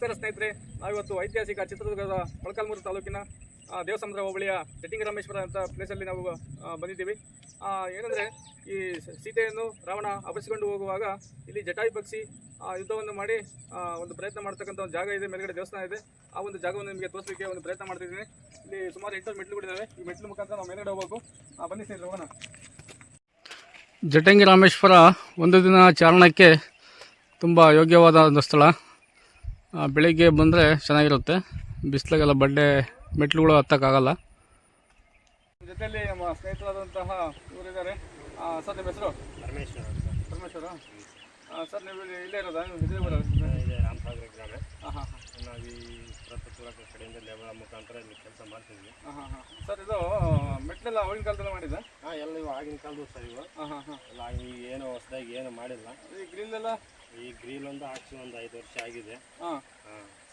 ನಮಸ್ಕಾರ ಸ್ನೇಹಿತರೆ, ನಾವಿವತ್ತು ಐತಿಹಾಸಿಕ ಚಿತ್ರದುರ್ಗದ ಮೊಳಕಾಲ್ಮೂರು ತಾಲೂಕಿನ ದೇವಸಮುದ್ರ ಹೋಬಳಿಯ ಜಟ್ಟಿಂಗರಾಮೇಶ್ವರ ಅಂತ ಪ್ಲೇಸಲ್ಲಿ ನಾವು ಬಂದಿದ್ದೀವಿ. ಏನಂದರೆ ಈ ಸೀತೆಯನ್ನು ರಾವಣ ಅಪರಿಸಿಕೊಂಡು ಹೋಗುವಾಗ ಇಲ್ಲಿ ಜಟಾಯು ಪಕ್ಷಿ ಯುದ್ಧವನ್ನು ಮಾಡಿ ಒಂದು ಪ್ರಯತ್ನ ಮಾಡ್ತಕ್ಕಂಥ ಒಂದು ಜಾಗ ಇದೆ, ಮೇಲ್ಗಡೆ ದೇವಸ್ಥಾನ ಇದೆ. ಆ ಒಂದು ಜಾಗವನ್ನು ನಿಮಗೆ ತೋರಿಸಲಿಕ್ಕೆ ಒಂದು ಪ್ರಯತ್ನ ಮಾಡ್ತಿದ್ದೀನಿ. ಇಲ್ಲಿ ಸುಮಾರು ಎಂಟು ಮೆಟ್ಲುಗಳಿದ್ದಾವೆ ಈ ಮೆಟ್ಲು ಮುಖಾಂತರ ನಾವು ಮೇಲ್ಗಡೆ ಹೋಗಬೇಕು. ಬನ್ನಿ ಸ್ನೇಹಿತರೆ, ಹೋಗೋಣ. ಜಟಂಗಿ ರಾಮೇಶ್ವರ ಒಂದು ದಿನ ಚಾರಣಕ್ಕೆ ತುಂಬ ಯೋಗ್ಯವಾದ ಒಂದು ಸ್ಥಳ. ಬೆಳಿಗ್ಗೆ ಬಂದರೆ ಚೆನ್ನಾಗಿರುತ್ತೆ. ಬಿಸಿಲಾಗೆಲ್ಲ ಬಡ್ಡೆ ಮೆಟ್ಲುಗಳು ಹತ್ತಕ್ಕಾಗಲ್ಲ. ಜೊತೆಯಲ್ಲಿ ನಮ್ಮ ಸ್ನೇಹಿತರಾದಂತಹ ಇವರಿದ್ದಾರೆ ಸರ್ ನಿಮ್ಮ ಹೆಸರು? ಪರಮೇಶ್ವರ ಪರಮೇಶ್ವರ? ಸರ್ ನೀವು ಇಲ್ಲೇ ಇರೋದಾ? ನೀವು ಇದೇ ಬರೋದು ಇದೆ ರಾಮಸಾಗರ ಗ್ರಾಮ. ಹಾಂ ಹಾಂ ನಾವು ಈ ಪ್ರತಪುರ ಕಡೆಯಿಂದ ಲೇಬರ್ ಮುಖಾಂತರ ಇಲ್ಲಿ ಕೆಲಸ ಮಾಡ್ತಿದ್ವಿ. ಹಾಂ ಹಾಂ ಹಾಂ. ಸರ್ ಇದು ಮೆಟ್ಲೆಲ್ಲ ಅವಾಗಿನ ಕಾಲದಲ್ಲಿ ಮಾಡಿದ್ದ ಹಾಂ ಎಲ್ಲ ಇವು ಆಗಿನ ಕಾಲದ ಸರ್ ಇವು. ಹಾಂ ಹಾಂ ಹಾಂ. ಎಲ್ಲ ಈ ಏನು ಹೊಸದಾಗಿ ಏನು ಮಾಡಿಲ್ಲ. ಈ ಗ್ರಿಲ್ ಎಲ್ಲ? ಈ ಗ್ರೀಲ್ ಒಂದು ಹಾಕ್ಸಿ ಒಂದು ಐದು ವರ್ಷ ಆಗಿದೆ. ಹಾಂ.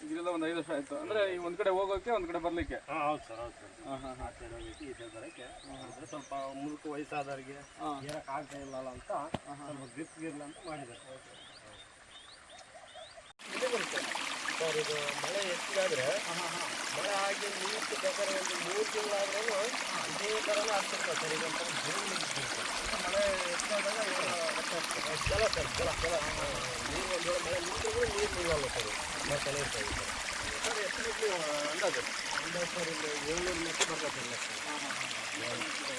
ಗ್ರಿಲ್ ಒಂದು ಐದು ವರ್ಷ ಆಯಿತು. ಅಂದರೆ ಈ ಒಂದು ಕಡೆ ಹೋಗೋಕ್ಕೆ ಒಂದು ಕಡೆ ಬರಲಿಕ್ಕೆ? ಹಾಂ ಹೌದು ಸರ್ ಹೌದು ಸರ್. ಹಾಂ ಹಾಂ ಆ ಸೈಡ್ ಹೋಗ್ಲಿಕ್ಕೆ ಈ ಸೈಡ್ ಬರೋಕ್ಕೆ. ಅಂದರೆ ಸ್ವಲ್ಪ ಮುದುಕ ವಯಸ್ಸಾದವ್ರಿಗೆ ಹಾಂ. ಏನಕ್ಕೆ ಆಗ್ತಾ ಇಲ್ಲ ಅಂತ ಸ್ವಲ್ಪ ಗ್ರಿಪ್ ಗಿರ್ಲ ಅಂತ ಮಾಡಿದ್ದಾರೆ. ಸರ್ ಇದು ಮಳೆ ಹೆಚ್ಚಿಗಾದ್ರೆ ಮಳೆ ಆಗಿ ನೀರು ಬೇಕಾದ್ರೆ ಒಂದು ಮೂರು ತಿಂಗಳಾದ್ರೂ ಇದೇ ಥರನೇ ಆಗ್ತಿರ್ತದೆ ಸರ್ ಈಗ ನಿಂತಿರ್ತದೆ ಮಳೆ ಹೆಚ್ಚಾದಾಗ ಜಲ ಸರ್ ಜಲ ಜಲ ನೀರು ಒಂದು ಮಳೆ ನಿಂತರೂ ನೀರು ನಿಲ್ಲಲ್ಲ ಸರ್ ಮತ್ತೆ ಇರ್ತದೆ. ಸರ್ ಸರ್ ಎಷ್ಟು ಅಂದಾಜು? ಅಂದಾಜು ಸರ್ ಇಲ್ಲಿ ಏಳ್ನೂರು ಮೆಟ್ಲು ಬರ್ತದೆ ಸರ್ ಒಂದು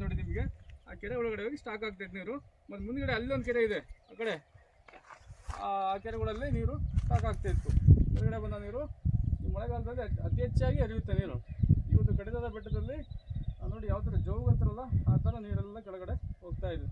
ನೋಡಿ ನಿಮಗೆ. ಆ ಕೆರೆ ಒಳಗಡೆ ಹೋಗಿ ಸ್ಟಾಕ್ ಆಗ್ತೈತೆ ನೀರು. ಮತ್ತು ಮುಂದ್ಗಡೆ ಅಲ್ಲೊಂದು ಕೆರೆ ಇದೆ, ಆ ಕಡೆ. ಆ ಕೆರೆಗಳಲ್ಲಿ ನೀರು ಸ್ಟಾಕ್ ಆಗ್ತಾ ಇತ್ತು. ಹೊರಗಡೆ ಬಂದ ನೀರು ಈ ಮಳೆಗಾಲದಲ್ಲಿ ಅತಿ- ಹೆಚ್ಚಾಗಿ ಹರಿಯುತ್ತೆ ನೀರು. ಈ ಒಂದು ಕಡಿದಾದ ಬೆಟ್ಟದಲ್ಲಿ ನೋಡಿ ಯಾವ ಥರ ಜೋಗು ಅಂತಾರಲ್ಲ ಆ ಥರ ನೀರೆಲ್ಲ ಕೆಳಗಡೆ ಹೋಗ್ತಾ ಇದೆ.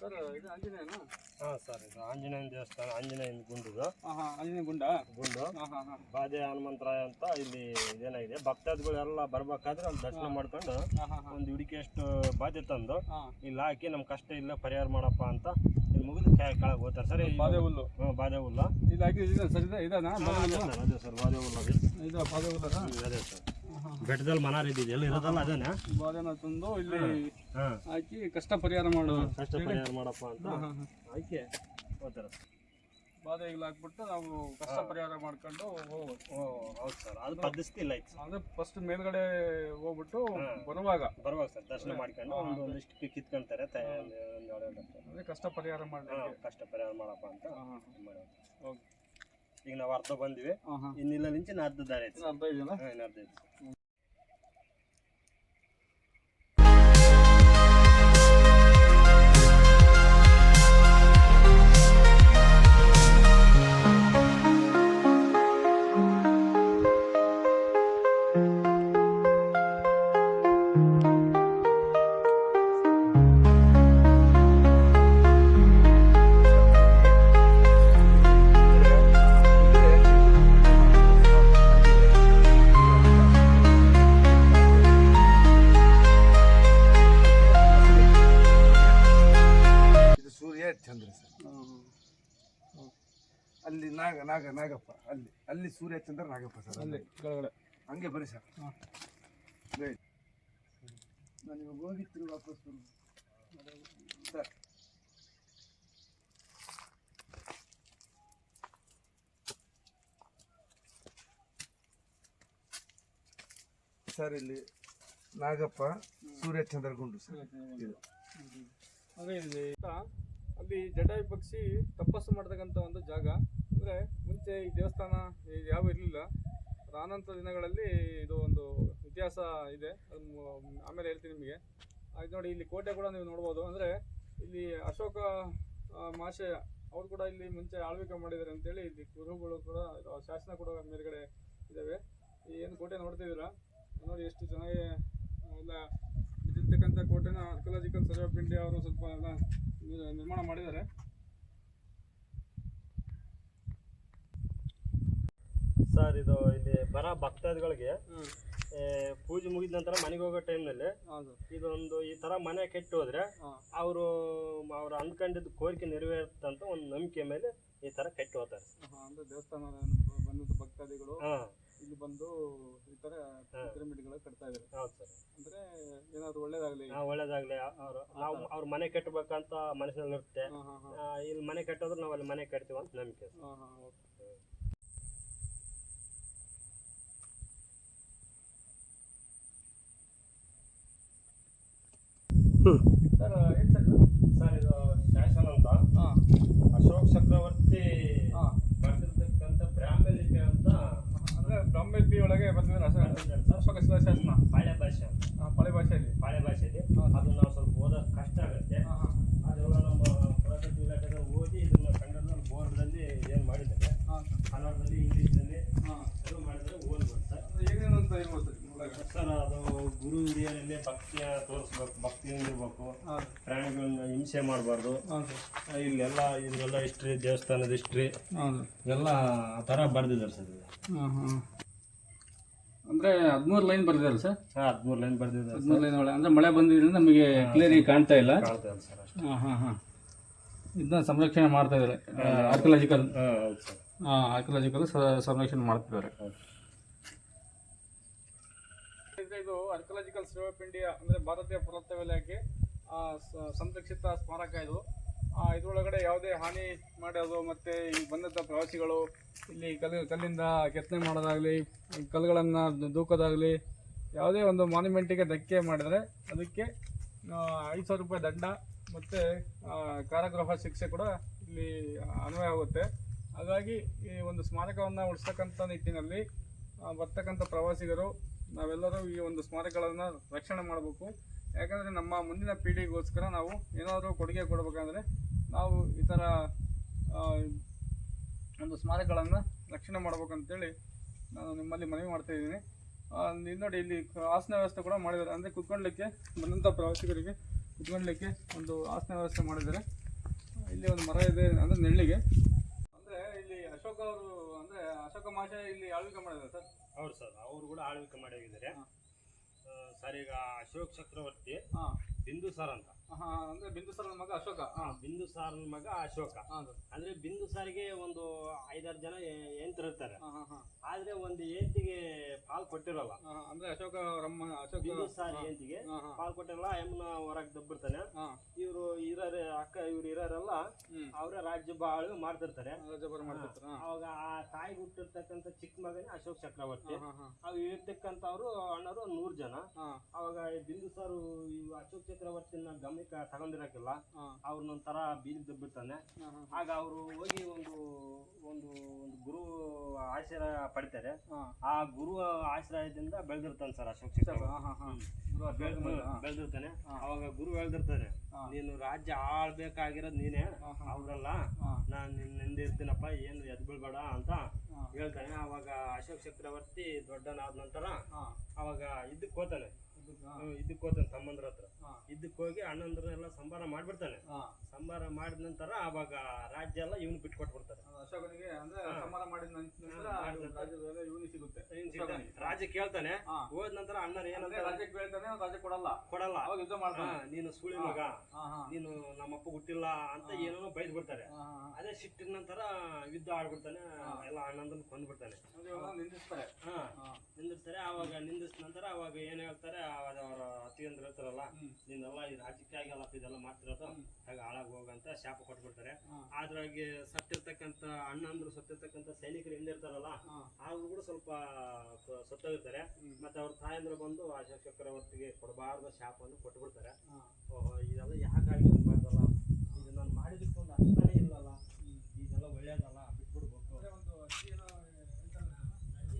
ಸರ್ ಇದು ಆಂಜನೇಯನ? ಹಾಂ ಸರ್ ಇದು ಆಂಜನೇಯನ ದೇವಸ್ಥಾನ ಆಂಜನೇಯನ ಗುಂಡುದು ಹಾಂ ಹಾಂ ಆಂಜನೇಯ ಗುಂಡ? ಗುಂಡು. ಹಾಂ ಹಾಂ ಹಾಂ. ಬಾದೆ ಹನುಮಂತರಾಯ ಅಂತ ಇಲ್ಲಿ ಇದೇನಾಗಿದೆ. ಭಕ್ತಾದಿಗಳೆಲ್ಲ ಬರ್ಬೇಕಾದ್ರೆ ಅಲ್ಲಿ ದರ್ಶನ ಮಾಡ್ಕೊಂಡು ಹಾಂ ಹಾಂ ಹಾಂ. ಒಂದು ಹುಡುಕಿಯಷ್ಟು ಬಾಧೆ ತಂದು ಹಾಂ. ಇಲ್ಲಿ ಹಾಕಿ ನಮ್ಮ ಕಷ್ಟ ಇಲ್ಲ ಪರಿಹಾರ ಮಾಡಪ್ಪ ಅಂತ ಇಲ್ಲಿ ಮುಗಿದು ಕೆಳಗೆ ಹೋಗ್ತಾರೆ. ಸರ್ ಬಾದೆ ಹುಲ್ಲು. ಹ್ಞೂ ಬಾಧೆ ಹುಲ್ಲು. ಇದು ಹಾಕಿ ಸರ್ ಇದೆ ಇದಾನ? ಅದೇ ಸರ್ ಬಾದೆ ಹುಲ್ಲ ಹುಲ್ಲು ಇದು ಬಾದೆ ಹುಲ್ಲನ ಅದೇ ಸರ್. ಬೆಟ್ಟದಲ್ಲಿ ಮನಾರ ಇದ್ದಿದ್ದು. ಎಲ್ಲಿ ಇರೋದಲ್ಲ ಅದೇನೆ? ಬಾದೆನ ತಂದು ಇಲ್ಲಿ ಹಾಂ. ಹಾಕಿ ಕಷ್ಟ ಪರಿಹಾರ ಮಾಡು ಕಷ್ಟ ಪರಿಹಾರ ಮಾಡಪ್ಪ ಅಂತ. ಆಯ್ಕೆ ಹೋಗ್ತಾರೆ ಇಲ್ಲ ಹಾಕ್ಬಿಟ್ಟು ನಾವು ಕಷ್ಟ ಪರಿಹಾರ ಮಾಡ್ಕೊಂಡು ಹೌದು ಸರ್ ಅದು ಪದ್ಧತಿ ಇಲ್ಲ ಐತೆ ಅಂದ್ರೆ ಫಸ್ಟ್ ಮೇಲ್ಗಡೆ ಹೋಗ್ಬಿಟ್ಟು ಬರುವಾಗ. ಬರುವಾಗ ಸರ್ ದರ್ಶನ ಮಾಡ್ಕೊಂಡು ಒಂದು ಒಂದಿಷ್ಟು ಕಿತ್ಕೊಂತಾರೆ. ಅಂದ್ರೆ ಕಷ್ಟ ಪರಿಹಾರ ಮಾಡಿ ಕಷ್ಟ ಪರಿಹಾರ ಮಾಡಪ್ಪ ಅಂತ. ಮಾಡೋದು. ಓಕೆ. ಈಗ ನಾವು ಅರ್ಧ ಬಂದ್ವಿ. ಇನ್ನಿಲ್ಲ ನಿಂಚೆ ಅರ್ಧ ದಾರಿ ಐತೆ ಅರ್ಧ ಇದೆಯಲ್ಲ? ಇನ್ನು ಅರ್ಧ ಐತೆ ಅಲ್ಲಿ ಅಲ್ಲಿ ಸೂರ್ಯ ಚಂದ್ರ ನಾಗಪ್ಪ ಸರ್ ಅಲ್ಲಿ ಕೆಳಗಡೆ ಹಂಗೆ ಬರೀ ಸರ್ ನಾನು ಇವಾಗ ಹೋಗಿತ್ತು ವಾಪಸ್ ಬರು- ಸರ್ ಸರ್ ಇಲ್ಲಿ ನಾಗಪ್ಪ ಸೂರ್ಯಚಂದ್ರ ಗುಂಡು ಸರ್ ಇದು ಹಾಗೆ ಅಲ್ಲಿ ಜಟಾಯು ಪಕ್ಷಿ ತಪಸ್ಸು ಮಾಡತಕ್ಕಂಥ ಒಂದು ಜಾಗ ಅಂದರೆ ಮುಂಚೆ ಈ ದೇವಸ್ಥಾನ ಯಾವ ಇರಲಿಲ್ಲ. ಆನಂತರ ದಿನಗಳಲ್ಲಿ ಇದು ಒಂದು ಇತಿಹಾಸ ಇದೆ. ಆಮೇಲೆ ಹೇಳ್ತೀನಿ ನಿಮಗೆ. ಅದು ನೋಡಿ, ಇಲ್ಲಿ ಕೋಟೆ ಕೂಡ ನೀವು ನೋಡ್ಬೋದು. ಅಂದರೆ ಇಲ್ಲಿ ಅಶೋಕ ಮಹಾಶಯ ಅವರು ಕೂಡ ಇಲ್ಲಿ ಮುಂಚೆ ಆಳ್ವಿಕೆ ಮಾಡಿದ್ದಾರೆ ಅಂತೇಳಿ ಇಲ್ಲಿ ಕುರುಹುಗಳು ಕೂಡ ಶಾಸನ ಕೂಡ ಮೇಲ್ಗಡೆ ಇದ್ದಾವೆ ಏನು ಕೋಟೆ ನೋಡ್ತಿದ್ದೀರಾ? ನೋಡಿ, ಎಷ್ಟು ಚೆನ್ನಾಗಿ ಎಲ್ಲ ಇದ್ದಿರ್ತಕ್ಕಂಥ ಕೋಟೆನ ಆರ್ಕಿಯಾಲಜಿಕಲ್ ಸರ್ವೆ ಆಫ್ ಇಂಡಿಯಾ ಅವರು ಸ್ವಲ್ಪ ಎಲ್ಲ ನಿರ್ಮಾಣ ಮಾಡಿದ್ದಾರೆ. ಸರ್ ಇದು ಇಲ್ಲಿ ಬರ ಭಕ್ತಾದಿಗಳಿಗೆ ಪೂಜೆ ಮುಗಿದ ನಂತರ ಮನೆಗೆ ಹೋಗೋ ಟೈಮ್ನಲ್ಲಿ ಇದೊಂದು ಈ ತರ ಮನೆ ಕೆಟ್ಟು ಹೋದ್ರೆ ಅವರು ಅವ್ರು ಅಂದ್ಕೊಂಡಿದ್ದ ಕೋರಿಕೆ ನೆರವೇರುತ್ತಂತ ಒಂದು ನಂಬಿಕೆ ಮೇಲೆ ಈ ತರ ಕೆಟ್ಟು ಹೋಗ್ತಾರೆ. ಅಂದ್ರೆ ದೇವಸ್ಥಾನ ಬಂದಿದ್ದ ಭಕ್ತಾದಿಗಳು ಇಲ್ಲಿ ಬಂದು ಈ ತರ ಪಿರಮಿಡ್ಗಳು ಕಟ್ತಾ ಇದ್ದಾರೆ ಹೌದು ಸರ್. ಅಂದ್ರೆ ಏನಾದರೂ ಒಳ್ಳೇದಾಗಲಿ ಒಳ್ಳೇದಾಗ್ಲಿ. ಅವರು ನಾವು ಅವ್ರ ಮನೆ ಕಟ್ಟಬೇಕಂತ ಮನಸ್ಸಿನಲ್ಲಿ ಇರುತ್ತೆ. ಇಲ್ಲಿ ಮನೆ ಕಟ್ಟೋದ್ರೆ ನಾವು ಅಲ್ಲಿ ಮನೆ ಕಟ್ತೀವಿ ಅಂತ ನಂಬಿಕೆ ಹಾಂ ಹಾಂ ಓಕೆ ಸರ್ ಇದು? ಶಾಸನ ಅಂತ. ಅಶೋಕ್ ಚಕ್ರವರ್ತಿ ಬರ್ತಿರ್ತಕ್ಕಂಥ ಬ್ರಾಹ್ಮಣ ಲಿಪಿ ಅಂತ ಅಂದರೆ ಬ್ರಾಹ್ಮಿ ಒಳಗೆ ಬಂದಿದ್ದಾರೆ ಅಶೋಕ ಅಶೋಕ ಶಿಲಾಶಾಸನ ಬಾಳೆ ಭಾಷೆ ಭಾಷೆಯಲ್ಲಿ. ಭಾಷೆಯಲ್ಲಿ. ಅದು ನಾವು ಸ್ವಲ್ಪ ಓದೋದು ಕಷ್ಟ ಆಗುತ್ತೆ. ಅದೆಲ್ಲ ನಮ್ಮ ಪುರಾತತ್ವ ಇಲಾಖೆದವ್ರು ಓದಿ ಇದನ್ನ ಕನ್ನಡದಲ್ಲಿ ಬೋರ್ಡ್ದಲ್ಲಿ ಏನು ಮಾಡಿದ್ದಾರೆ ಹಾಂ ಕನ್ನಡದಲ್ಲಿ ಇಂಗ್ಲೀಷ್ನಲ್ಲಿ ಹಾಂ ಅದು ಮಾಡಿದರೆ ಓದ್ಬೋದು ಸರ್ ಏನೇನು ಅಂತ ಇರ್ಬೋದು ಸರ್ ಒಳಗೆ ಸರ್ ಅದು ಗುರು ಹಿರಿಯರಲ್ಲಿ ಭಕ್ತಿಯ ತೋರಿಸ್ಬೇಕು ಭಕ್ತಿಯಿಂದ ಇರಬೇಕು ಪ್ರಾಣಿಗಳನ್ನ ಹಿಂಸೆ ಮಾಡಬಾರ್ದು. ಇಲ್ಲೆಲ್ಲ ಇದೆಲ್ಲ ಹಿಸ್ಟ್ರಿ ದೇವಸ್ಥಾನದ ಹಿಸ್ಟ್ರಿ ಎಲ್ಲ ಆ ಥರ ಬರೆದಿದ್ದಾರೆ ಸರ್ ಇದು ಅಂದರೆ ಹದಿಮೂರು ಲೈನ್ ಬರ್ದಿದ್ದಾರೆ ಸರ್? ಹಾಂ ಹದಿಮೂರು ಲೈನ್ ಬರೆದಿದ್ದಾರೆ ಹದಿಮೂರು ಲೈನ್ ಒಳಗೆ. ಅಂದರೆ ಮಳೆ ಬಂದಿದ್ದರಿಂದ ನಮಗೆ ಕ್ಲಿಯರಿ ಕಾಣ್ತಾ ಇಲ್ಲ. ಕಾಣ್ತಾ ಸರ್ ಅಷ್ಟೇ. ಹಾಂ ಹಾಂ ಹಾಂ. ಇದನ್ನ ಸಂರಕ್ಷಣೆ ಮಾಡ್ತಾ ಇದ್ದಾರೆ. ಆರ್ಕಿಯಾಲಜಿಕಲ್ ಹಾಂ ಹೌದು ಸರ್. ಹಾಂ ಆರ್ಕಿಯಾಲಜಿಕಲ್ ಸಂರಕ್ಷಣೆ ಮಾಡ್ತಿದ್ದಾರೆ. ಇದು ಆರ್ಕಿಯಾಲಜಿಕಲ್ ಸರ್ವೆ ಆಫ್ ಇಂಡಿಯಾ ಅಂದರೆ ಭಾರತೀಯ ಪುರಾತತ್ವ ಇಲಾಖೆ ಸಂರಕ್ಷಿತ ಸ್ಮಾರಕ ಇದು. ಇದರೊಳಗಡೆ ಯಾವುದೇ ಹಾನಿ ಮಾಡೋದು ಮತ್ತು ಈ ಬಂದಂಥ ಪ್ರವಾಸಿಗಳು, ಇಲ್ಲಿ ಕಲ್ಲು ಕಲ್ಲಿಂದ ಕೆತ್ತನೆ ಮಾಡೋದಾಗಲಿ ಕಲ್ಲುಗಳನ್ನು ದೂಕೋದಾಗಲಿ, ಯಾವುದೇ ಒಂದು ಮಾನ್ಯುಮೆಂಟಿಗೆ ಧಕ್ಕೆ ಮಾಡಿದರೆ ಅದಕ್ಕೆ ಐದು ಸಾವಿರ ರೂಪಾಯಿ ದಂಡ ಮತ್ತು ಕಾರಾಗೃಹ ಶಿಕ್ಷೆ ಕೂಡ ಇಲ್ಲಿ ಅನ್ವಯ ಆಗುತ್ತೆ. ಹಾಗಾಗಿ ಈ ಒಂದು ಸ್ಮಾರಕವನ್ನು ಉಳಿಸ್ತಕ್ಕಂಥ ನಿಟ್ಟಿನಲ್ಲಿ ಬರ್ತಕ್ಕಂಥ ಪ್ರವಾಸಿಗರು ನಾವೆಲ್ಲರೂ ಈ ಒಂದು ಸ್ಮಾರಕಗಳನ್ನು ರಕ್ಷಣೆ ಮಾಡಬೇಕು. ಯಾಕಂದರೆ ನಮ್ಮ ಮುಂದಿನ ಪೀಳಿಗೆಗೋಸ್ಕರ ನಾವು ಏನಾದರೂ ಕೊಡುಗೆ ಕೊಡಬೇಕಂದ್ರೆ ನಾವು ಈ ಥರ ಒಂದು ಸ್ಮಾರಕಗಳನ್ನು ರಕ್ಷಣೆ ಮಾಡ್ಬೇಕಂತೇಳಿ ನಾನು ನಿಮ್ಮಲ್ಲಿ ಮನವಿ ಮಾಡ್ತಾ ಇದ್ದೀನಿ. ಇಲ್ಲಿ ನೋಡಿ ಇಲ್ಲಿ ಆಸನ ವ್ಯವಸ್ಥೆ ಕೂಡ ಮಾಡಿದ್ದಾರೆ. ಅಂದರೆ ಕುತ್ಕೊಳ್ಳಿಕ್ಕೆ ಬಂದಂಥ ಪ್ರವಾಸಿಗರಿಗೆ ಕುತ್ಕೊಳ್ಳಿಕ್ಕೆ ಒಂದು ಆಸನ ವ್ಯವಸ್ಥೆ ಮಾಡಿದ್ದಾರೆ. ಇಲ್ಲಿ ಒಂದು ಮರ ಇದೆ, ಅಂದರೆ ಇಲ್ಲಿ ಅಶೋಕ ಅವರು ಅಂದ್ರೆ ಅಶೋಕ ಮಹಾಶಯ ಇಲ್ಲಿ ಆಳ್ವಿಕೆ ಮಾಡಿದ್ದಾರೆ ಸರ್? ಹೌದು ಸರ್ ಅವರು ಕೂಡ ಆಳ್ವಿಕೆ ಮಾಡಿ ಹೋಗಿದ್ದಾರೆ. ಸರ್ ಈಗ ಅಶೋಕ್ ಚಕ್ರವರ್ತಿ ಬಿಂದು ಸರ್ ಅಂತ. ಹಾಂ ಬಿಂದು ಮಗ ಅಶೋಕ. ಹಾಂ ಬಿಂದುಸಾರನ ಮಗ ಅಶೋಕ. ಅಂದ್ರೆ? ಸರ್ ಅಂದ್ರೆ ಬಿಂದುಸಾರಿಗೆ ಒಂದು ಐದಾರು ಜನ ಇರ್ತಾರೆ ಹಾಂ ಹಾಂ ಆದ್ರೆ ಒಂದು ಏಂತಿಗೆ ಪಾಲ್ ಕೊಟ್ಟಿರಲ್ಲ ಅಂದ್ರೆ ಅಶೋಕ ರಮ್ಮ ಅಶೋಕ ಬಿಂದುಸಾರ್ ಏಂತಿಗೆ ಹಾಂ ಹಾಂ ಪಾಲ್ ಕೊಟ್ಟಿರಲ್ಲ ಎಮ್ಮನ ಹೊರಗೆ ದಬ್ಬಿರ್ತಾನೆ. ಇವರು ಇರೋರೆ ಅಕ್ಕ ಇವ್ರು ಇರೋರೆಲ್ಲ ಅವ್ರೆ ರಾಜ್ಯ ಬಾಳು ಮಾಡ್ತಿರ್ತಾರೆ. ಅವಾಗ ಆ ತಾಯಿ ಹುಟ್ಟಿರ್ತಕ್ಕಂತ ಚಿಕ್ಕ ಮಗನೇ ಅಶೋಕ್ ಚಕ್ರವರ್ತಿ. ಅವ್ ಇರ್ತಕ್ಕಂಥವ್ರು ಅಣ್ಣರು ನೂರ್ ಜನ. ಅವಾಗ ಈ ಬಿಂದುಸಾರು ಇವು ಅಶೋಕ್ ಚಕ್ರವರ್ತಿನ ಗಮನಕ್ಕೆ ತಗೊಂಡಿರಕ್ಕಿಲ್ಲ ಅವ್ರನ್ನ ಅವ್ರನ್ನೊಂಥರ ಬೀದಿ ಹಾಂ ಆಗ ಅವರು ಹೋಗಿ ಒಂದು ಒಂದು ಒಂದು ಗುರು ಆಶ್ರಯ ಪಡಿತಾರೆ. ಆ ಗುರು ಆಶ್ರಯದಿಂದ ಬೆಳೆದಿರ್ತಾನೆ ಸರ್ ಅಶೋಕ್ ಬೆಳೆದಿರ್ತಾನೆ. ಅವಾಗ ಗುರು ಹೇಳ್ದಿರ್ತಾರೆ ನೀನು ರಾಜ್ಯ ಆಳ್ಬೇಕಾಗಿರೋದು ನೀನೇ. ಅವ್ರಲ್ಲ ನಾನು ನಿನ್ನಿಂದ ಇರ್ತೀನಪ್ಪ ಏನು ಎದ್ ಬೀಳ್ಬೇಡ ಅಂತ ಹೇಳ್ತಾನೆ. ಅವಾಗ ಅಶೋಕ್ ಚಕ್ರವರ್ತಿ ದೊಡ್ಡನಾದ ನಂತರ ಅವಾಗ ಇದಕ್ಕೆ ಹೋತಾನೆ. ಹಾಂ ಇದಕ್ಕೆ ಹೋತಾನೆ ತಮ್ಮಂದ್ರ ಹತ್ರ. ಇದಕ್ಕೆ ಹೋಗಿ ಅಣ್ಣಂದ್ರನ್ನೆಲ್ಲ ಸಂಬಾರ ಮಾಡ್ಬಿಡ್ತಾನೆ. ಸಂಬಾರ ಮಾಡಿದ ನಂತರ ಅವಾಗ ರಾಜ್ಯ ಎಲ್ಲ ಇವನು ಬಿಟ್ಕೊಟ್ಬಿಡ್ತಾರೆ. ಅಶೋಕನಿಗೆ ಅಂದ್ರೆ ಸಂಬಾರ ಮಾಡಿದ ನಂತರ ಮಾಡಿದ ನಂತರ. ರಾಜ್ಯದಲ್ಲಿ ಇವನಿಗೆ ಸಿಗುತ್ತೆ ಇವ್ನ್ ಸಿಗ್ತಾನೆ. ರಾಜ್ಯ ಕೇಳ್ತಾನೆ. ಹೋದ ನಂತರ ಅಣ್ಣ ಏನಂದ್ರೆ ರಾಜ್ಯ ಕೊಡಲ್ಲ. ಕೊಡಲ್ಲ. ಅವಾಗ ಯುದ್ಧ ಮಾಡ್ತಾನೆ. ನೀನು ಸುಳಿ ಮಗ. ನೀನು ನಮ್ಮಪ್ಪ ಹುಟ್ಟಿಲ್ಲ ಅಂತ ಏನೋ ಬೈದ್ ಬಿಡ್ತಾರೆ. ಅದೇ ಸಿಟ್ಟಿನ ನಂತರ ಯುದ್ಧ ಆಡ್ಬಿಡ್ತಾನೆ ಎಲ್ಲ ಅಣ್ಣಂದನ್ ಕೊಂದ್ಬಿಡ್ತಾನೆ ನಿಂದಿಸ್ತಾರೆ. ನಿಂದಿಸ್ತಾರೆ ಅವಾಗ ನಿಂದಿಸ್ ನಂತರ ಅವಾಗ ಏನ್ ಹೇಳ್ತಾರೆ ಅವಾಗ ಅವರ ಅತ್ತಿಗೆಂದ್ರ ಹೇಳ್ತಾರಲ್ಲ ನಿನ್ನೆಲ್ಲ ನೀನೆಲ್ಲ ಈ ರಾಜಕೀಯ ಆಗಲ್ಲ ಇದೆಲ್ಲ ಮಾಡ್ತಿರೋದು. ಹಾಗೆ ಹಾಳಾಗಿ ಹೋಗಂತ ಶಾಪ ಕೊಟ್ಬಿಡ್ತಾರೆ. ಆದ್ರಾಗಿ ಅದ್ರಾಗೆ ಸತ್ತಿರ್ತಕ್ಕಂಥ ಅಣ್ಣಂದ್ರು ಸತ್ತಿರ್ತಕ್ಕಂತ ಸೈನಿಕರು ಹಿಂದಿರ್ತಾರಲ್ಲ. ಅವ್ರು ಕೂಡ ಸ್ವಲ್ಪ ಸ- ತೆಗಿತಾರೆ ಮತ್ತೆ ಅವ್ರ ತಾಯಂದ್ರ ಬಂದು ಅಶೋಕ್ ಚಕ್ರವರ್ತಿಗೆ ಕೊಡಬಾರ್ದ ಶಾಪವನ್ನು ಕೊಟ್ಬಿಡ್ತಾರೆ. ಇದೆಲ್ಲ ಯಾಕಾಗಿ ಮಾಡಬಾರ್ದಲ್ಲ ಇದು ನಾನು ಮಾಡಿದಕ್ಕೊಂದು ಅರ್ಥನೇ ಇಲ್ಲಲ್ಲ. ಇದೆಲ್ಲ ಒಳ್ಳೇದಲ್ಲ ಬಿಟ್ಬಿಡ್ಬೇಕು. ಒಂದು ಅಜ್ಜಿ ಏನೋ ಅಜ್ಜಿ ಹೇಳ್ತಾರೆ. ಅಜ್ಜಿ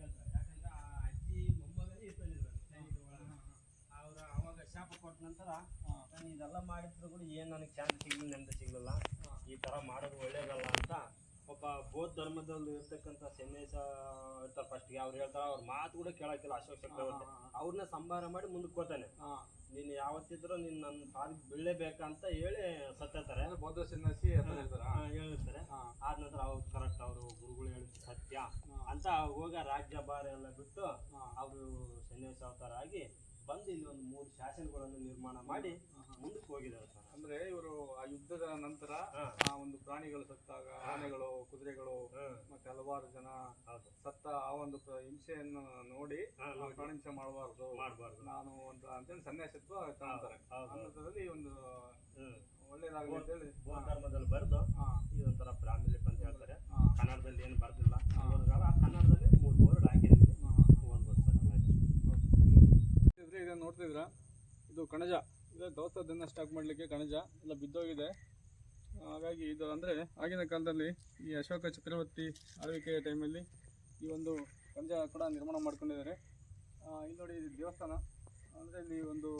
ಹೇಳ್ತಾರೆ. ಯಾಕಂದ್ರೆ ಆ ಅಜ್ಜಿ ಮೊಮ್ಮಗನೇ ಇರ್ತಲಿದ್ರು ಅವ್ರು ಅವಾಗ ಶಾಪ ಕೊಟ್ಟ ನಂತರ ನಾನು ಇದೆಲ್ಲ ಮಾಡಿದ್ರು ಕೂಡ ಏನು ನನಗೆ ಚಾನ್ಸ್ ಸಿಗ್ಲಿಲ್ಲ ನೆಮ್ಮದಿ ಸಿಗ್ಲಿಲ್ಲ. ಈ ಥರ ಮಾಡೋದು ಒಳ್ಳೇದಲ್ಲ ಅಂತ ಒಬ್ಬ ಬೌದ್ಧ ಧರ್ಮದಲ್ಲಿ ಇರ್ತಕ್ಕಂಥ ಸನ್ಯಾಸ ಇರ್ತಾರೆ ಫಸ್ಟ್ಗೆ ಅವ್ರು ಹೇಳ್ತಾರ ಅವ್ರ ಮಾತು ಕೂಡ ಕೇಳಕ್ಕಿಲ್ಲ ಅಶೋಕ್ ಚಕ್ರವರ್ತಿ. ಅವ್ರನ್ನ ಸಂಭಾರ ಮಾಡಿ ಮುಂದಕ್ಕೋತಾನೆ ನೀನ್ ನೀನು ಯಾವತ್ತಿದ್ರೂ ನೀನು ನನ್ನ ಪಾರ್ಕ್ ಬೀಳಲೇಬೇಕಂತ ಹೇಳಿ ಸತ್ತಾರೆ ಬೌದ್ಧ ಸನ್ಯಾಸಿ ಹೇಳಿರ್ತಾರೆ ಆದ ನಂತರ ಅವ್ರು ಕರೆಕ್ಟ್ ಅವರು ಗುರುಗಳು ಹೇಳಿದ್ರು ಸತ್ಯ ಅಂತ ಹೋಗ ರಾಜ್ಯ ಭಾರ ಎಲ್ಲ ಬಿಟ್ಟು ಅವರು ಸನ್ಯಾಸ ಅವತಾರ ಆಗಿ ಬಂದು ಇಲ್ಲಿ ಒಂದು ಮೂರು ಶಾಸನಗಳನ್ನು ನಿರ್ಮಾಣ ಮಾಡಿ ಮುಂದಕ್ಕೆ ಹೋಗಿದ್ದಾರೆ ಸರ್. ಅಂದ್ರೆ ಇವರು ಆ ಯುದ್ಧದ ನಂತರ. ಆ ಒಂದು ಪ್ರಾಣಿಗಳು ಸತ್ತಾಗ ಆನೆಗಳು ಕುದುರೆಗಳು. ಮತ್ತೆ ಹಲವಾರು ಜನ ಸತ್ತ ಆ ಒಂದು ಹಿಂಸೆಯನ್ನು ನೋಡಿ ಪ್ರಾಣಿಂಸ ಮಾಡಬಾರ್ದು. ಮಾಡಬಾರ್ದು. ನಾನು ಅಂತ ಅಂತೇಳಿ ಸನ್ಯಾಸತ್ವ ಕಾಣ್ತಾರೆ. ಅನ್ನೋದ್ರಲ್ಲಿ ಒಂದು ಒಳ್ಳೇದಾಗಲಿ ಅಂತೇಳಿ. ಧರ್ಮದಲ್ಲಿ ಬರೆದು ಈ ಇದೊಂಥರ ಪ್ರಾಣಿಲಿಪ್ ಅಂತ ಹೇಳ್ತಾರೆ. ಕನ್ನಡದಲ್ಲಿ ಏನು ಬರ್ದಿಲ್ಲ. ಆ ಕನ್ನಡದಲ್ಲಿ ಮೂರು ಬೋರ್ಡ್ ಹಾಕಿದ್ವಿ ಹಾ, ಓದ್ಬೋದು ಸರ್ ಎಲ್ಲ. ಇದನ್ನ ನೋಡ್ತಿದ್ರ ಇದು ಕಣಜ. ಇದು ದವಸದನ್ನ ಸ್ಟಾಕ್ ಮಾಡಲಿಕ್ಕೆ ಕಣಜ ಎಲ್ಲ ಬಿದ್ದೋಗಿದೆ. ಹಾಗಾಗಿ ಇದು ಅಂದರೆ ಆಗಿನ ಕಾಲದಲ್ಲಿ ಈ ಅಶೋಕ ಚಕ್ರವರ್ತಿ ಆಳ್ವಿಕೆಯ ಟೈಮಲ್ಲಿ ಈ ಒಂದು ಕಣಜ ಕೂಡ ನಿರ್ಮಾಣ ಮಾಡ್ಕೊಂಡಿದ್ದಾರೆ. ಇಲ್ಲಿ ನೋಡಿ ಇದು ದೇವಸ್ಥಾನ. ಅಂದರೆ ಇಲ್ಲಿ ಒಂದು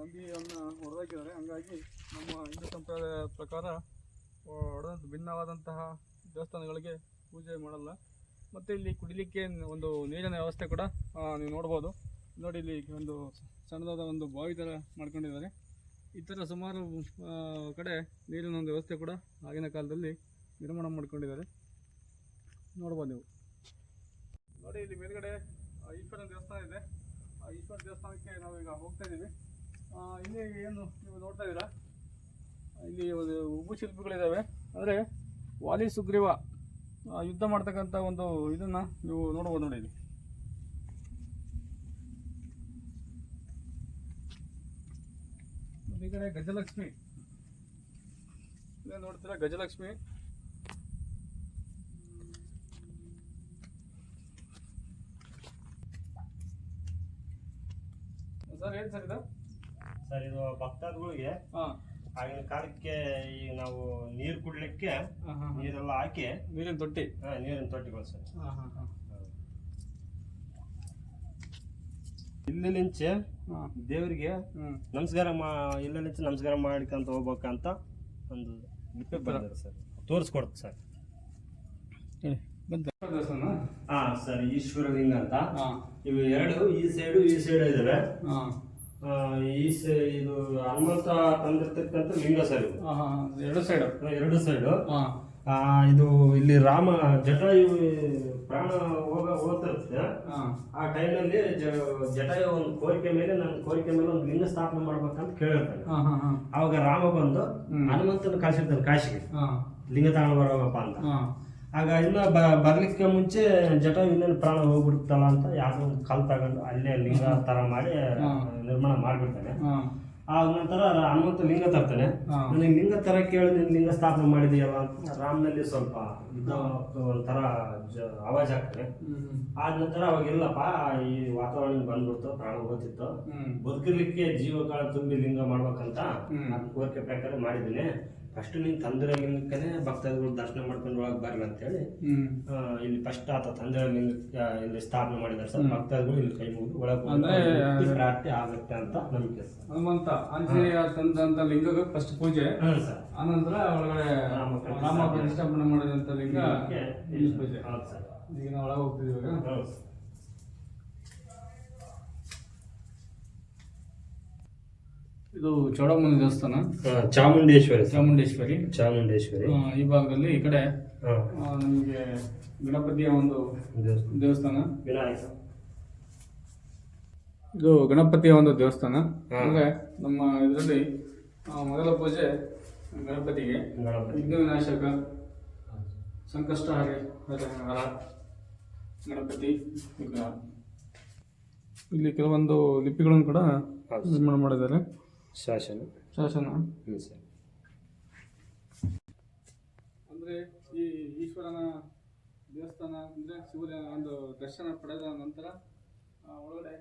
ನಂದಿಯನ್ನು ಹೊರದಾಕಿದ್ದಾರೆ ಹಂಗಾಗಿ ನಮ್ಮ ಹಿಂದೂ ಸಂಪ್ರದಾಯ ಪ್ರಕಾರ ಹೊಡೆದಂಥ ಭಿನ್ನವಾದಂತಹ ದೇವಸ್ಥಾನಗಳಿಗೆ ಪೂಜೆ ಮಾಡಲ್ಲ. ಮತ್ತು ಇಲ್ಲಿ ಕುಡಿಲಿಕ್ಕೆ ಒಂದು ನೀರಿನ ವ್ಯವಸ್ಥೆ ಕೂಡ ನೀವು ನೋಡ್ಬೋದು. ನೋಡಿ ಇಲ್ಲಿ ಒಂದು ಸಣ್ಣದಾದ ಒಂದು ಬಾವಿ ಥರ ಮಾಡ್ಕೊಂಡಿದ್ದಾರೆ. ಈ ಥರ ಸುಮಾರು ಕಡೆ ನೀರಿನ ಒಂದು ವ್ಯವಸ್ಥೆ ಕೂಡ ಆಗಿನ ಕಾಲದಲ್ಲಿ ನಿರ್ಮಾಣ ಮಾಡ್ಕೊಂಡಿದ್ದಾರೆ. ನೋಡ್ಬೋದು ನೀವು. ನೋಡಿ ಇಲ್ಲಿ ಮೇಲ್ಗಡೆ ಈಶ್ವರನ ದೇವಸ್ಥಾನ ಇದೆ. ಆ, ಈಶ್ವರ ದೇವಸ್ಥಾನಕ್ಕೆ ನಾವೀಗ ಹೋಗ್ತಾ ಇದ್ದೀವಿ ಇಲ್ಲಿ ಏನು ನೀವು ನೋಡ್ತಾ ಇದ್ದೀರಾ? ಇಲ್ಲಿ ಒಂದು ಉಬ್ಬು ಶಿಲ್ಪಿಗಳಿದ್ದಾವೆ ಅಂದರೆ ವಾಲಿ ಸುಗ್ರೀವ ಯುದ್ಧ ಮಾಡ್ತಕ್ಕಂಥ ಒಂದು ಇದನ್ನು ನೀವು ನೋಡ್ಬೋದು ನೋಡಿ ಇಲ್ಲಿ. ಈ ಕಡೆ ಗಜಲಕ್ಷ್ಮಿ. ಇಲ್ಲೇ ನೋಡ್ತೀರಾ ಗಜಲಕ್ಷ್ಮಿ? ಸರ್ ಏನು ಸರ್ ಇದು? ಸರ್ ಇದು ಭಕ್ತಾದಿಗಳಿಗೆ ಹಾಂ. ಆಗಿನ ಕಾಲಕ್ಕೆ ಈಗ ನಾವು ನೀರು ಕುಡ್ಲಿಕ್ಕೆ ನೀರೆಲ್ಲ ಹಾಕಿ ನೀರಿನ ತೊಟ್ಟಿ. ಹಾ, ನೀರಿನ ತೊಟ್ಟಿಗಳು ಸರ್. ಇಲ್ಲಿ ನಿಂಚೆ ದೇವರಿಗೆ ಹ್ಞೂ ನಮಸ್ಕಾರ ಮಾ ಇಲ್ಲ ನಿಂಚೆ ನಮಸ್ಕಾರ ಮಾಡ್ಕೊಂತ ಹೋಗ್ಬೇಕಂತ ಒಂದು ಲಿಪಿ ಬಂದಿದೆ ಸರ್. ತೋರಿಸ್ಕೊಡ್ತು ಸರ್. ಹಾ ಸರ್ ಈಶ್ವರಲಿಂಗ ಅಂತ. ಇವು ಎರಡು ಈ ಸೈಡು ಈ ಸೈಡ್ ಇದಾವೆ. ಆ, ಈ ಸೈ ಇದು ಹನುಮಂತ ತಂದಿರ್ತಕ್ಕಂಥ ಲಿಂಗ ಸರ್ ಎರಡು ಸೈಡು ಎರಡು ಸೈಡು ಆ, ಇದು ಇಲ್ಲಿ ರಾಮ ಜಟಾಯು ಪ್ರಾಣ ಹೋಗ ಹೋಗ್ತಿರುತ್ತೆ. ಆ ಟೈಮಲ್ಲಿ ಜಟಾಯು ಒಂದು ಕೋರಿಕೆ ಮೇಲೆ ನನ್ನ ಕೋರಿಕೆ ಮೇಲೆ ಒಂದು ಲಿಂಗ ಸ್ಥಾಪನೆ ಮಾಡ್ಬೇಕಂತ ಕೇಳಿರ್ತಾನೆ. ಅವಾಗ ರಾಮ ಬಂದು. ಹನುಮಂತನ ಕಾಸಿರ್ತಾನೆ ಕಾಶಿಗೆ. ಲಿಂಗ ತಾಣ ಬರೋಗಪ್ಪ ಅಂತ. ಆಗ ಇನ್ನ ಬರ್ಲಿಕ್ಕೆ ಮುಂಚೆ ಜಟಾಯು ಇನ್ನೇನು ಪ್ರಾಣ ಹೋಗ್ಬಿಡುತ್ತಲ್ಲ ಅಂತ ಯಾರೋ ಒಂದು ಕಲ್ ತಗೊಂಡು ಅಲ್ಲೇ ಲಿಂಗ ತರ ಮಾಡಿ ನಿರ್ಮಾಣ ಮಾಡ್ಬಿಡ್ತಾನೆ. ಆಗ ನಂತರ ಹನುಮಂತ ಲಿಂಗ ತರ್ತಾನೆ. ನನಗೆ ಲಿಂಗ ತರ ಕೇಳಿ ನೀನು ಲಿಂಗ ಸ್ಥಾಪನೆ ಮಾಡಿದೆಯಲ್ಲ ಅಂತ ರಾಮನಲ್ಲಿ ಸ್ವಲ್ಪ ಯುದ್ಧ ಒಂಥರ ಆವಾಜ್ ಅವಾಜ್ ಆಗ್ತದೆ ಆದ ನಂತರ ಅವಾಗ ಇಲ್ಲಪ್ಪ ಈ ವಾತಾವರಣ ಬಂದ್ಬಿಡ್ತು ಪ್ರಾಣ ಹೋಗ್ತಿತ್ತು. ಬದುಕಿರ್ಲಿಕ್ಕೆ ಬದುಕಲಿಕ್ಕೆ ಜೀವಕಾಲ ತುಂಬಿ ಲಿಂಗ ಮಾಡ್ಬೇಕಂತ ಕೋರಿಕೆ ಪ್ರಕಾರ ಮಾಡಿದ್ದೀನಿ. ಫಸ್ಟ್ ನೀನು ತಂದಿರೋ ಲಿಂಗಕ್ಕೇ ಭಕ್ತಾದಿಗಳು ದರ್ಶನ ಮಾಡ್ಕೊಂಡು ಒಳಗೆ ಬರ್ರಿ ಅಂತೇಳಿ ಇಲ್ಲಿ ಫಸ್ಟ್ ಆತ ತಂದಿರೋ ಲಿಂಗಕ್ಕೆ ಇಲ್ಲಿ ಸ್ಥಾಪನೆ ಮಾಡಿದ್ದಾರೆ ಸರ್. ಭಕ್ತಾದಿಗಳು ಇಲ್ಲಿ ಕೈ ಮುಗಿದು ಒಳಗೆ ಪ್ರಾರ್ಥನೆ ಆಗುತ್ತೆ ಅಂತ ನಂಬಿಕೆ ಹನುಮಂತ ಆಂಜನೇಯ ತಂದಂತ ಲಿಂಗಕ್ಕೆ ಫಸ್ಟ್ ಪೂಜೆ. ಆನಂತರ ಒಳಗಡೆ ರಾಮ ಪ್ರತಿಷ್ಠಾಪನೆ. ಮಾಡಿದಂತ ಲಿಂಗ ಇಲ್ಲಿ ಪೂಜೆ. ಹೌದು ಸರ್. ಈಗ. ನಾವು ಒಳಗೆ ಹೋಗ್ತಿದೀವಿ ಇವಾಗ ಹೌದು ಸರ್ ಇದು ಚೌಡಮ್ಮನ ದೇವಸ್ಥಾನ. ಹಾ, ಚಾಮುಂಡೇಶ್ವರಿ. ಸರ್ ಚಾಮುಂಡೇಶ್ವರಿ. ಚಾಮುಂಡೇಶ್ವರಿ. ಆ, ಈ ಭಾಗದಲ್ಲಿ ಈ ಕಡೆ ಹಾ. ಆ, ನಮಗೆ ಗಣಪತಿಯ ಒಂದು ದೇವಸ್ಥಾನ. ದೇವಸ್ಥಾನ. ವಿನಾಯಕ. ಇದು ಗಣಪತಿಯ ಒಂದು ದೇವಸ್ಥಾನ. ಅಂದ್ರೆ ನಮ್ಮ ಇದರಲ್ಲಿ ಮೊದಲ ಪೂಜೆ ಗಣಪತಿಗೆ. ಗಣಪತಿ. ವಿಘ್ನ ವಿನಾಶಕ ಸಂಕಷ್ಟ ಹರಿ ಹರ ಗಣಪತಿ ವಿಗ್ರಹ. ಇಲ್ಲಿ ಕೆಲವೊಂದು ಲಿಪಿಗಳನ್ನು ಕೂಡ. ನಿರ್ಮಾಣ ಮಾಡಿದ್ದಾರೆ. ಶಾಸನ. ಶಾಸನ. ಹ್ಞೂ ಸರ್. ಅಂದ್ರೆ ಈ ಈಶ್ವರನ ದೇವಸ್ಥಾನ ಅಂದ್ರೆ ಸೂರ್ಯ ಒಂದು ದರ್ಶನ ಪಡೆದ ನಂತರ ಆ, ಒಳಗಡೆ